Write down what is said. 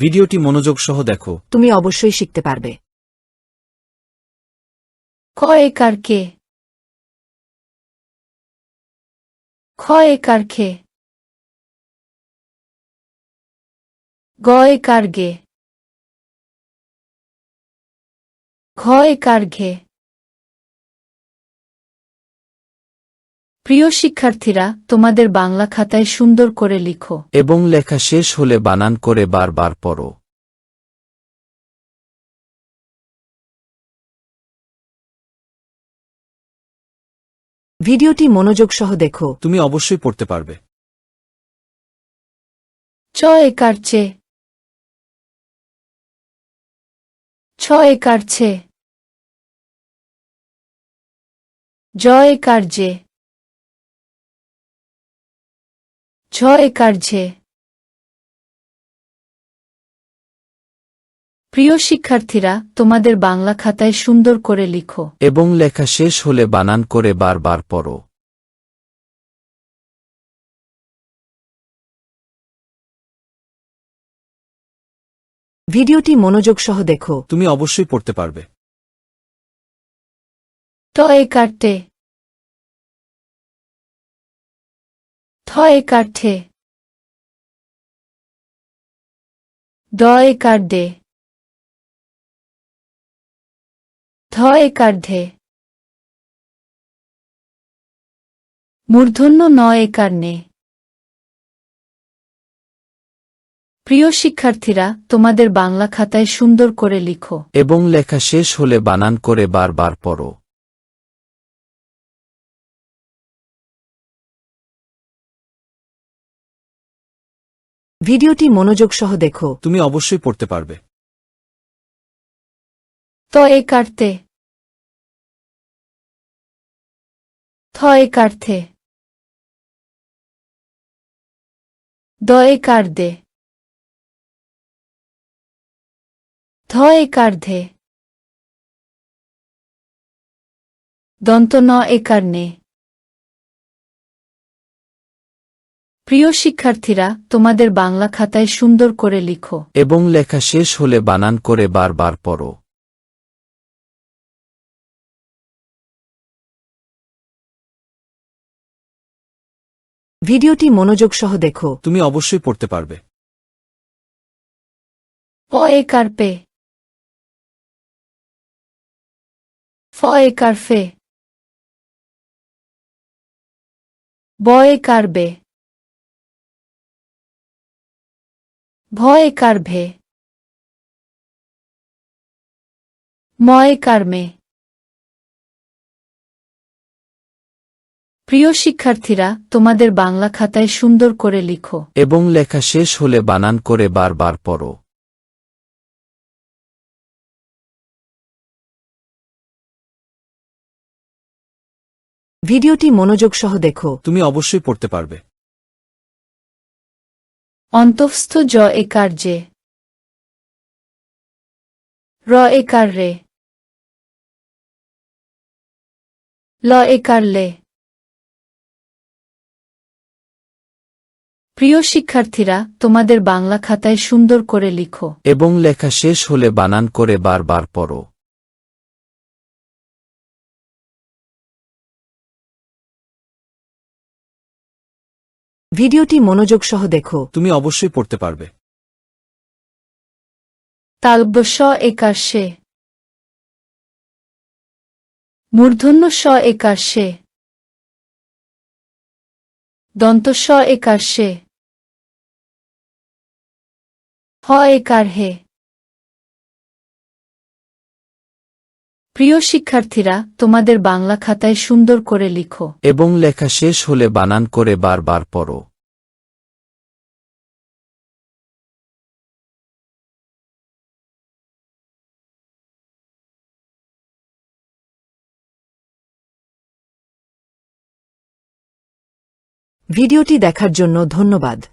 ভিডিওটি মনোযোগ সহ দেখো। তুমি অবশ্যই শিখতে পারবে। ক? কার ঘে খ কার ঘে? একার প্রিয় শিক্ষার্থীরা তোমাদের বাংলা খাতায় সুন্দর করে লিখো। এবং লেখা শেষ হলে বানান করে বারবার পড়ো। ভিডিওটি মনোযোগ সহ দেখো। তুমি অবশ্যই পড়তে পারবে। চ একার চে। ছ একার ছে জ একার যে ঝ একার প্রিয় শিক্ষার্থীরা তোমাদের বাংলা খাতায় সুন্দর করে লিখো। এবং লেখা শেষ হলে বানান করে বারবার পড়ো। ভিডিওটি মনোযোগ সহ দেখো। তুমি অবশ্যই পড়তে পারবে। ট টে থ একার ঠে ড একার ডে ধ একার ধে মূর্ধন্য ন একার প্রিয় শিক্ষার্থীরা, তোমাদের বাংলা খাতায় সুন্দর করে লিখো। এবং লেখা শেষ হলে বানান করে বারবার পড়ো। ভিডিওটি মনোযোগ সহ দেখো। তুমি অবশ্যই পড়তে পারবে। ত একার তে থ থে দ একার দে ধ একার ধে দন্ত ন একার নে প্রিয় শিক্ষার্থীরা তোমাদের বাংলা খাতায় সুন্দর করে লিখো। এবং লেখা শেষ হলে বানান করে বারবার পড়ো। ভিডিওটি মনোযোগ সহ দেখো। তুমি অবশ্যই পড়তে পারবে। প একার পে ফ একার ফে ব একার বে ভ? একার ভে ম একার মে? প্রিয় শিক্ষার্থীরা তোমাদের বাংলা খাতায় সুন্দর করে লিখো। এবং লেখা শেষ হলে বানান করে বারবার পড়ো। ভিডিওটি মনোযোগ সহ দেখো। তুমি অবশ্যই পড়তে পারবে। অন্তঃস্থ জ একার যে। র একার রে। ল একার লে। প্রিয় শিক্ষার্থীরা, তোমাদের বাংলা খাতায় সুন্দর করে লিখো। এবং লেখা শেষ হলে বানান করে বারবার পড়ো। ভিডিওটি মনোযোগ সহ দেখো। তুমি অবশ্যই পড়তে পারবে। তালব্য স একার মূর্ধন্য স একাশে। দন্ত স একাশে। হ একার হে প্রিয় শিক্ষার্থীরা তোমাদের বাংলা খাতায় সুন্দর করে লিখো। এবং লেখা শেষ হলে বানান করে বারবার পড়ো। ভিডিওটি দেখার জন্য ধন্যবাদ।